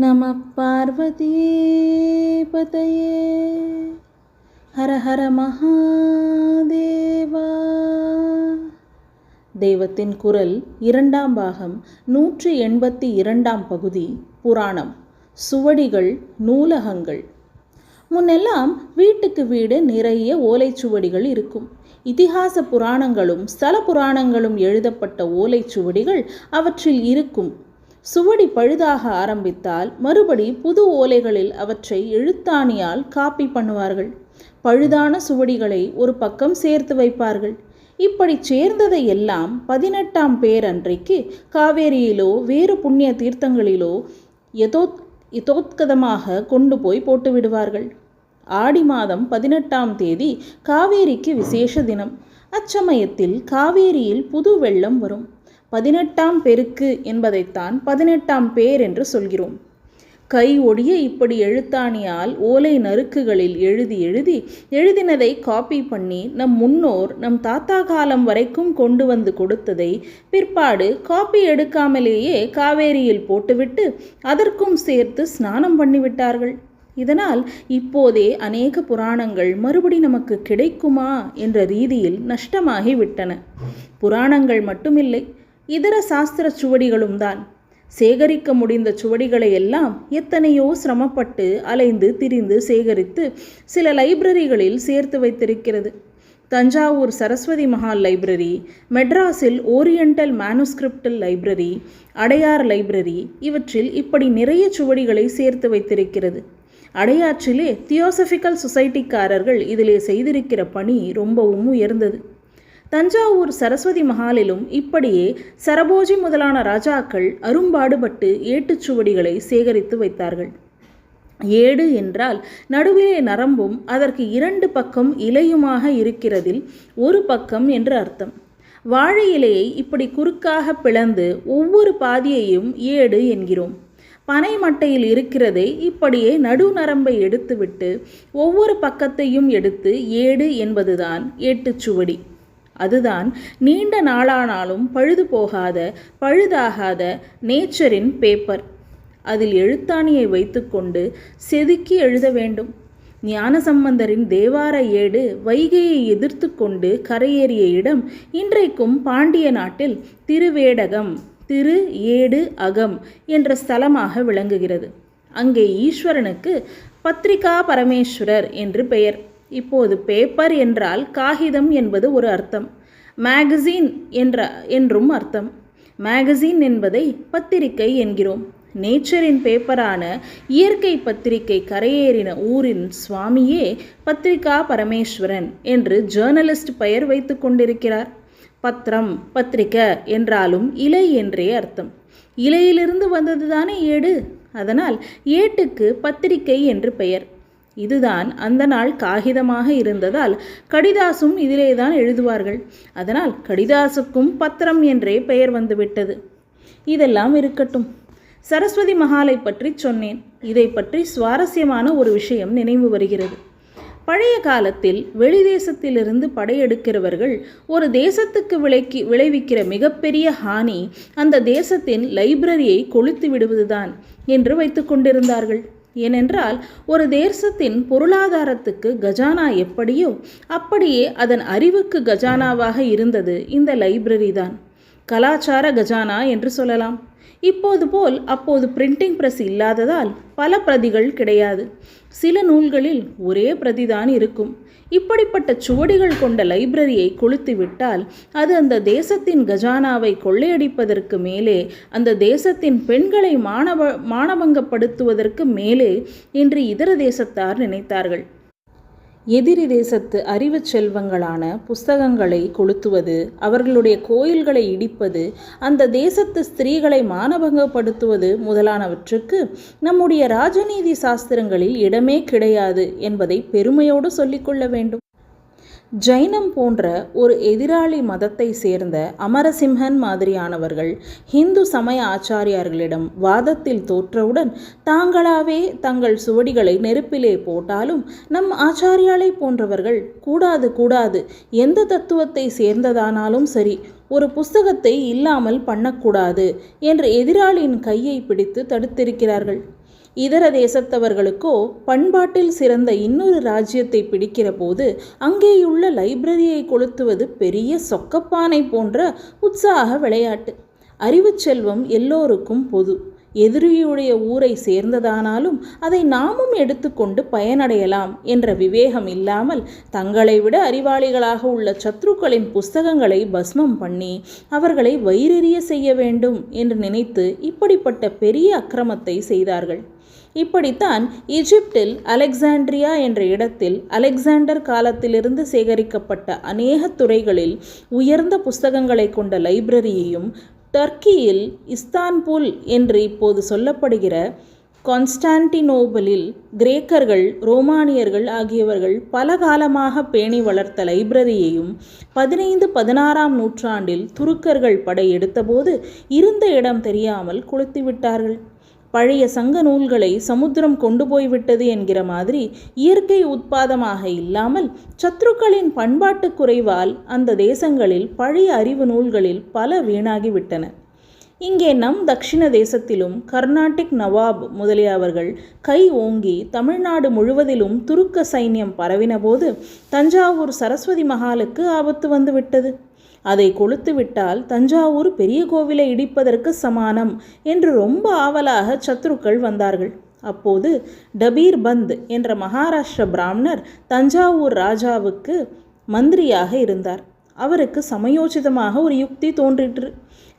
நம பார்வதீபதையே. ஹர ஹர மகாதேவா. தெய்வத்தின் குரல் இரண்டாம் பாகம் நூற்றி எண்பத்தி இரண்டாம் பகுதி புராணம். சுவடிகள் நூலகங்கள். முன்னெல்லாம் வீட்டுக்கு வீடு நிறைய ஓலைச்சுவடிகள் இருக்கும். இதிகாச புராணங்களும் ஸ்தல புராணங்களும் எழுதப்பட்ட ஓலைச்சுவடிகள் அவற்றில் இருக்கும். சுவடி பழுதாக ஆரம்பித்தால் மறுபடி புது ஓலைகளில் அவற்றை எழுத்தாணியால் காப்பி பண்ணுவார்கள். பழுதான சுவடிகளை ஒரு பக்கம் சேர்த்து வைப்பார்கள். இப்படி சேர்ந்ததை எல்லாம் பதினெட்டாம் பேரன்றைக்கு காவேரியிலோ வேறு புண்ணிய தீர்த்தங்களிலோ எதோத் இதோத்கதமாக கொண்டு போய் போட்டு விடுவார்கள். ஆடி மாதம் பதினெட்டாம் தேதி காவேரிக்கு விசேஷ தினம். அச்சமயத்தில் காவேரியில் புது வெள்ளம் வரும். பதினெட்டாம் பெருக்கு என்பதைத்தான் பதினெட்டாம் பேர் என்று சொல்கிறோம். கை ஒடிய இப்படி எழுத்தாணியால் ஓலை நறுக்குகளில் எழுதி எழுதி எழுதினதை காப்பி பண்ணி நம் முன்னோர் நம் தாத்தா காலம் வரைக்கும் கொண்டு வந்து கொடுத்ததை பிற்பாடு காப்பி எடுக்காமலேயே காவேரியில் போட்டுவிட்டு அதற்கும் சேர்த்து ஸ்நானம் பண்ணிவிட்டார்கள். இதனால் இப்போதே அநேக புராணங்கள் மறுபடி நமக்கு கிடைக்குமா என்ற ரீதியில் நஷ்டமாகி விட்டன புராணங்கள் மட்டுமில்லை இதர சாஸ்திர சுவடிகளும் தான். சேகரிக்க முடிந்த சுவடிகளை எல்லாம் எத்தனையோ சிரமப்பட்டு அலைந்து திரிந்து சேகரித்து சில லைப்ரரிகளில் சேர்த்து வைத்திருக்கிறது. தஞ்சாவூர் சரஸ்வதி மஹால் லைப்ரரி மெட்ராஸில் oriental manuscripts library Adyar library இவற்றில் இப்படி நிறைய சுவடிகளை சேர்த்து வைத்திருக்கிறது. அடையாற்றிலே தியோசபிக்கல் சொசைட்டிக்காரர்கள் இதிலே செய்திருக்கிற பணி ரொம்பவும் உயர்ந்தது. தஞ்சாவூர் சரஸ்வதி மஹாலிலும் இப்படியே சரபோஜி முதலான ராஜாக்கள் அரும்பாடுபட்டு ஏட்டுச்சுவடிகளை சேகரித்து வைத்தார்கள். ஏடு என்றால் நடுவிலே நரம்பும் அதற்கு இரண்டு பக்கம் இலையுமாக இருக்கிறதில் ஒரு பக்கம் என்று அர்த்தம். வாழை இலையை இப்படி குறுக்காக பிளந்து ஒவ்வொரு பாதியையும் ஏடு என்கிறோம். பனை மட்டையில் இருக்கிறதை இப்படியே நடுநரம்பை எடுத்துவிட்டு ஒவ்வொரு பக்கத்தையும் எடுத்து ஏடு என்பதுதான் ஏட்டுச்சுவடி அதுதான் நீண்ட நாளானாலும் பழுது போகாத பழுதாகாத நேச்சரின் பேப்பர் அதில் எழுத்தாணியை வைத்துக்கொண்டு செதுக்கி எழுத வேண்டும். ஞானசம்பந்தரின் தேவார ஏடு வைகையை எதிர்த்து கொண்டு கரையேறிய இடம் இன்றைக்கும் பாண்டிய நாட்டில் திருவேடகம் திரு ஏடு அகம் என்ற ஸ்தலமாக விளங்குகிறது. அங்கே ஈஸ்வரனுக்கு பத்ரிகா பரமேஸ்வரர் என்று பெயர். இப்போது பேப்பர் என்றால் காகிதம் என்பது ஒரு அர்த்தம். மேகசின் என்ற என்றும் அர்த்தம். மேகசின் என்பதை பத்திரிகை என்கிறோம். நேச்சரின் பேப்பரான இயற்கை பத்திரிகை கரையேறின ஊரின் சுவாமியே பத்திரிகா பரமேஸ்வரன் என்று ஜேர்னலிஸ்ட் பெயர் வைத்து கொண்டிருக்கிறார். பத்திரம் பத்திரிகை என்றாலும் இலை என்றே அர்த்தம். இலையிலிருந்து வந்ததுதானே ஏடு? அதனால் ஏட்டுக்கு பத்திரிகை என்று பெயர். இதுதான் அந்த நாள் காகிதமாக இருந்ததால் கடிதாசும் இதிலே தான் எழுதுவார்கள். அதனால் கடிதாசுக்கும் பத்திரம் என்றே பெயர் வந்துவிட்டது. இதெல்லாம் இருக்கட்டும். சரஸ்வதி மகாலை பற்றி சொன்னேன். இதை பற்றி சுவாரஸ்யமான ஒரு விஷயம் நினைவு வருகிறது. பழைய காலத்தில் வெளி தேசத்திலிருந்து படையெடுக்கிறவர்கள் ஒரு தேசத்துக்கு விளைக்கி விளைவிக்கிற மிகப்பெரிய ஹானி அந்த தேசத்தின் லைப்ரரியை கொளுத்து விடுவதுதான் என்று வைத்து கொண்டிருந்தார்கள். ஏனென்றால் ஒரு தேசத்தின் பொருளாதாரத்துக்கு கஜானா எப்படியோ அப்படியே அதன் அறிவுக்கு கஜானாவாக இருந்தது இந்த லைப்ரரி தான் கலாச்சார கஜானா என்று சொல்லலாம். இப்போது போல் அப்போது பிரிண்டிங் பிரஸ் இல்லாததால் பல பிரதிகள் கிடையாது. சில நூல்களில் ஒரே பிரதிதான் இருக்கும். இப்படிப்பட்ட சுவடிகள் கொண்ட லைப்ரரியை கொளுத்து விட்டால் அது அந்த தேசத்தின் கஜானாவை கொள்ளையடிப்பதற்கு மேலே அந்த தேசத்தின் பெண்களை மானவ மானபங்கப்படுத்துவதற்கு மேலே என்று இதர தேசத்தார் நினைத்தார்கள். எதிரி தேசத்து அறிவு செல்வங்களான புஸ்தகங்களை கொளுத்துவது அவர்களுடைய கோயில்களை இடிப்பது அந்த தேசத்து ஸ்திரீகளை மானபங்கப்படுத்துவது முதலானவற்றுக்கு நம்முடைய ராஜநீதி சாஸ்திரங்களில் இடமே கிடையாது என்பதை பெருமையோடு சொல்லிக்கொள்ள வேண்டும். ஜைனம் போன்ற ஒரு எதிராளி மதத்தை சேர்ந்த அமரசிம்ஹன் மாதிரியானவர்கள் ஹிந்து சமய ஆச்சாரியார்களிடம் வாதத்தில் தோற்றவுடன் தாங்களாவே தங்கள் சுவடிகளை நெருப்பிலே போட்டாலும் நம் ஆச்சாரியாலை போன்றவர்கள் கூடாது கூடாது எந்த தத்துவத்தை சேர்ந்ததானாலும் சரி ஒரு புஸ்தகத்தை இல்லாமல் பண்ணக்கூடாது என்று எதிராளியின் கையை பிடித்து தடுத்திருக்கிறார்கள். இதர தேசத்தவர்களுக்கோ பண்பாட்டில் சிறந்த இன்னொரு ராஜ்யத்தை பிடிக்கிற போது அங்கேயுள்ள லைப்ரரியை கொளுத்துவது பெரிய சொக்கப்பானை போன்ற உற்சாக விளையாட்டு. அறிவு செல்வம் எல்லோருக்கும் பொது. எதிரியுடைய ஊரை சேர்ந்ததானாலும் அதை நாமும் எடுத்துக்கொண்டு பயனடையலாம் என்ற விவேகம் இல்லாமல் தங்களை விட அறிவாளிகளாக உள்ள சத்ருக்களின் புஸ்தகங்களை பஸ்மம் பண்ணி அவர்களை வயிறெறிய செய்ய வேண்டும் என்று நினைத்து இப்படிப்பட்ட பெரிய அக்கிரமத்தை செய்தார்கள். இப்படித்தான் இஜிப்டில் அலெக்சாண்ட்ரியா என்ற இடத்தில் அலெக்சாண்டர் காலத்திலிருந்து சேகரிக்கப்பட்ட அநேக துறைகளில் உயர்ந்த புஸ்தகங்களை கொண்ட லைப்ரரியையும் டர்க்கியில் இஸ்தான்புல் என்று இப்போது சொல்லப்படுகிற கான்ஸ்டான்டினோபலில் கிரேக்கர்கள் ரோமானியர்கள் ஆகியவர்கள் பல காலமாக பேணி வளர்த்த லைப்ரரியையும் பதினைந்து பதினாறாம் நூற்றாண்டில் துருக்கர்கள் படையெடுத்தபோது இருந்த இடம் தெரியாமல் கொளுத்திவிட்டார்கள். பழைய சங்க நூல்களை சமுத்திரம் கொண்டு போய்விட்டது என்கிற மாதிரி இயற்கை உட்பாதமாக இல்லாமல் சத்ருக்களின் பண்பாட்டு குறைவால் அந்த தேசங்களில் பழைய அறிவு நூல்களில் பல வீணாகிவிட்டன. இங்கே நம் தக்ஷிண தேசத்திலும் கர்நாடிக் நவாப் முதலியவர்கள் கை ஓங்கி தமிழ்நாடு முழுவதிலும் துருக்க சைன்யம் பரவினபோது தஞ்சாவூர் சரஸ்வதி மகாலுக்கு ஆபத்து வந்துவிட்டது. அதை கொளுத்துவிட்டால் தஞ்சாவூர் பெரிய கோவிலை இடிப்பதற்கு சமானம் என்று ரொம்ப ஆவலாக சத்ருக்கள் வந்தார்கள். அப்போது டபீர் பந்த் என்ற மகாராஷ்டிர பிராமணர் தஞ்சாவூர் ராஜாவுக்கு மந்திரியாக இருந்தார். அவருக்கு சமயோசிதமாக ஒரு யுக்தி தோன்றிற்று.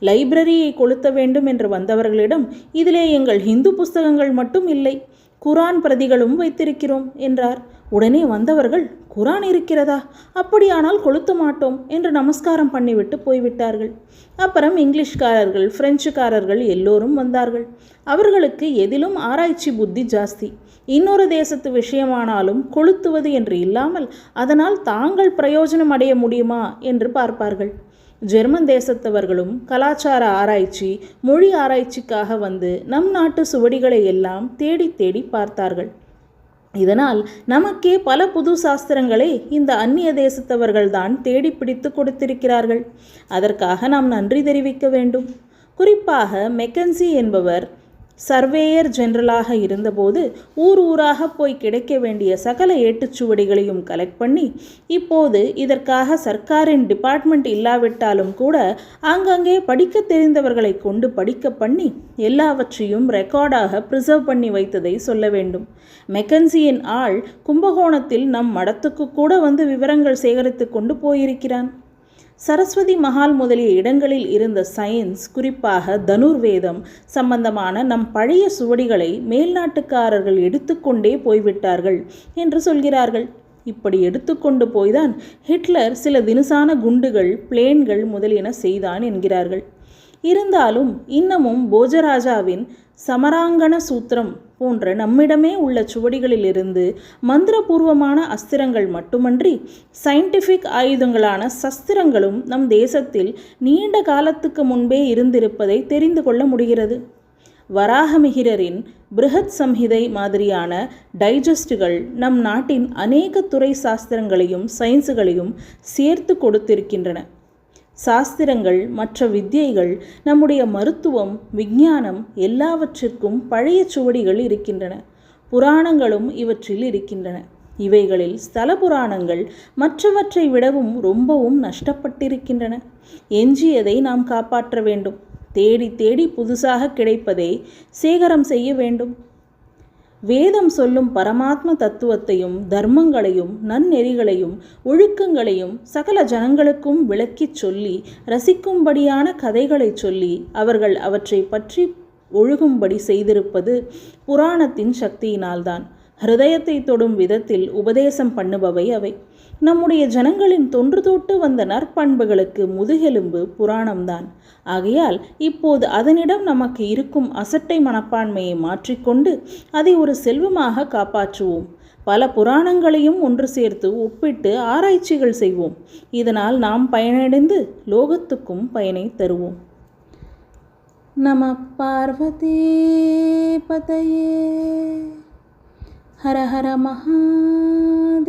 லைப்ரரியை கொளுத்த வேண்டும் என்று வந்தவர்களிடம் இதிலே எங்கள் ஹிந்து புஸ்தகங்கள் மட்டும் இல்லை குரான் பிரதிகளும் வைத்திருக்கிறோம் என்றார். உடனே வந்தவர்கள் குரான் இருக்கிறதா? அப்படியானால் கொளுத்த மாட்டோம் என்று நமஸ்காரம் பண்ணிவிட்டு போய்விட்டார்கள். அப்புறம் இங்கிலீஷ்காரர்கள் பிரெஞ்சுக்காரர்கள் எல்லோரும் வந்தார்கள். அவர்களுக்கு எதிலும் ஆராய்ச்சி புத்தி ஜாஸ்தி. இன்னொரு தேசத்து விஷயமானாலும் கொளுத்துவது என்று இல்லாமல் அதனால் தாங்கள் பிரயோஜனம் அடைய முடியுமா என்று பார்ப்பார்கள். ஜெர்மன் தேசத்தவர்களும் கலாச்சார ஆராய்ச்சி மொழி ஆராய்ச்சிக்காக வந்து நம் நாட்டு சுவடிகளை எல்லாம் தேடி தேடி பார்த்தார்கள். இதனால் நமக்கே பல புது சாஸ்திரங்களை இந்த அந்நிய தேசத்தவர்கள்தான் தேடி பிடித்து கொடுத்திருக்கிறார்கள். அதற்காக நாம் நன்றி தெரிவிக்க வேண்டும். குறிப்பாக மெக்கன்சி என்பவர் சர்வேயர் ஜெனரலாக இருந்தபோது ஊர் ஊராக போய் கிடைக்க வேண்டிய சகல ஏட்டுச்சுவடிகளையும் கலெக்ட் பண்ணி இப்போது இதற்காக சர்க்காரின் டிபார்ட்மெண்ட் இல்லாவிட்டாலும் கூட ஆங்காங்கே படிக்க தெரிந்தவர்களை கொண்டு படிக்க பண்ணி எல்லாவற்றையும் ரெக்கார்டாக ப்ரிசர்வ் பண்ணி வைத்ததை சொல்ல வேண்டும். மெக்கன்சியின் ஆள் கும்பகோணத்தில் நம் மடத்துக்கு கூட வந்து விவரங்கள் சேகரித்து கொண்டு போயிருக்கிறான். சரஸ்வதி மஹால் முதலிய இடங்களில் இருந்த சயின்ஸ் குறிப்பாக தனுர்வேதம் சம்பந்தமான நம் பழைய சுவடிகளை மேல்நாட்டுக்காரர்கள் எடுத்துக்கொண்டே போய்விட்டார்கள் என்று சொல்கிறார்கள். இப்படி எடுத்துக்கொண்டு போய்தான் ஹிட்லர் சில தினுசான குண்டுகள் பிளேன்கள் முதலியன செய்தான் என்கிறார்கள். இருந்தாலும் இன்னமும் போஜராஜாவின் சமராங்கண சூத்திரம் போன்ற நம்மிடமே உள்ள சுவடிகளிலிருந்து மந்திரபூர்வமான அஸ்திரங்கள் மட்டுமன்றி சயின்டிஃபிக் ஆயுதங்களான சஸ்திரங்களும் நம் தேசத்தில் நீண்ட காலத்துக்கு முன்பே இருந்திருப்பதை தெரிந்து கொள்ள முடிகிறது. வராகமிகிரரின் பிருஹத் சம்ஹிதை மாதிரியான டைஜஸ்டுகள் நம் நாட்டின் அநேக துறை சாஸ்திரங்களையும் சயின்ஸுகளையும் சேர்த்து கொடுத்திருக்கின்றன. சாஸ்திரங்கள் மற்ற வித்தியைகள் நம்முடைய மருத்துவம் விஞ்ஞானம் எல்லாவற்றிற்கும் பழைய சுவடிகள் இருக்கின்றன. புராணங்களும் இவற்றில் இருக்கின்றன. இவைகளில் ஸ்தல புராணங்கள் மற்றவற்றை விடவும் ரொம்பவும் நஷ்டப்பட்டிருக்கின்றன. எஞ்சியதை நாம் காப்பாற்ற வேண்டும். தேடி தேடி புதுசாக கிடைப்பதை சேகரம் செய்ய வேண்டும். வேதம் சொல்லும் பரமாத்ம தத்துவத்தையும் தர்மங்களையும் நன்னெறிகளையும் ஒழுக்கங்களையும் சகல ஜனங்களுக்கும் விளக்கிச் சொல்லி ரசிக்கும்படியான கதைகளை சொல்லி அவர்கள் அவற்றை பற்றி ஒழுகும்படி செய்திருப்பது புராணத்தின் சக்தியினால்தான். ஹிருதயத்தை தொடும் விதத்தில் உபதேசம் பண்ணுபவை அவை. நம்முடைய ஜனங்களின் தொன்று தொட்டு வந்த நற்பண்புகளுக்கு முதுகெலும்பு புராணம்தான். ஆகையால் இப்போது அதனிடம் நமக்கு இருக்கும் அசட்டை மனப்பான்மையை மாற்றிக்கொண்டு அதை ஒரு செல்வமாக காப்பாற்றுவோம். பல புராணங்களையும் ஒன்று சேர்த்து ஒப்பிட்டு ஆராய்ச்சிகள் செய்வோம். இதனால் நாம் பயனடைந்து லோகத்துக்கும் பயனை தருவோம். நம பார்வதி பதையே ஹர ஹர மகாதேவா